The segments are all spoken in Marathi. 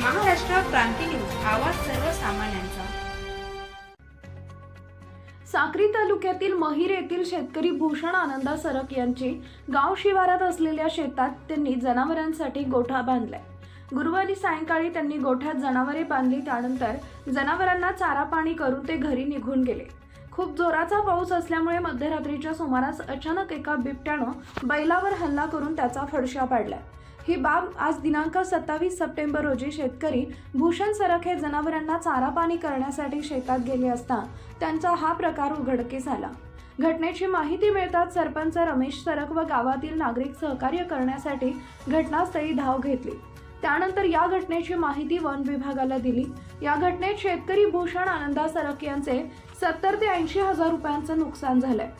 क्रांती न्यूज आवाज सर्वसामान्यांचा. साक्री तालुक्यातील महिर येथील शेतकरी भूषण आनंदा सरक यांची गाव शिवारात असलेल्या शेतात त्यांनी जनावरांसाठी गोठा बांधलाय. गुरुवारी सायंकाळी त्यांनी गोठ्यात जनावरे बांधली त्यानंतर जनावरांना चारा पाणी करून ते घरी निघून गेले. खूप जोराचा पाऊस असल्यामुळे मध्यरात्रीच्या सुमारास अचानक एका बिबट्यानं बैलावर हल्ला करून त्याचा फडशा पाडलाय. ही बाब आज दिनांक सत्तावीस सप्टेंबर रोजी शेतकरी भूषण सरक हे जनावरांना चारा पाणी करण्यासाठी शेतात गेले असता त्यांचा हा प्रकार उघडकीस आला. घटनेची माहिती मिळताच सरपंच रमेश सरक व गावातील नागरिक सहकार्य करण्यासाठी घटनास्थळी धाव घेतली. त्यानंतर या घटनेची माहिती वन विभागाला दिली. या घटनेत शेतकरी भूषण आनंदा सरक यांचे सत्तर ते ऐंशी हजार रुपयांचं नुकसान झालंय.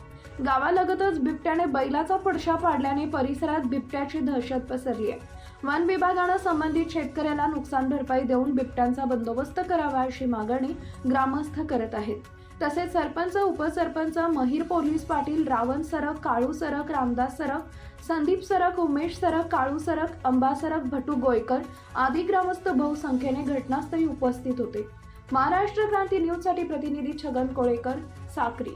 गावालगतच बिबट्याने बैलाचा फडशा पाडल्याने परिसरात बिबट्याची दहशत पसरली आहे. वन विभागानं संबंधित शेतकऱ्याला नुकसान भरपाई देऊन बिबट्यांचा बंदोबस्त करावा अशी मागणी ग्रामस्थ करत आहेत. तसेच सरपंच उपसरपंच महिर पोलीस पाटील रावण सरक काळू सरक रामदास सरक संदीप सरक उमेश सरक काळू सरक अंबा सरक भटू गोयकर आदी ग्रामस्थ बहुसंख्येने घटनास्थळी उपस्थित होते. महाराष्ट्र क्रांती न्यूजसाठी प्रतिनिधी छगन कोळेकर साक्री.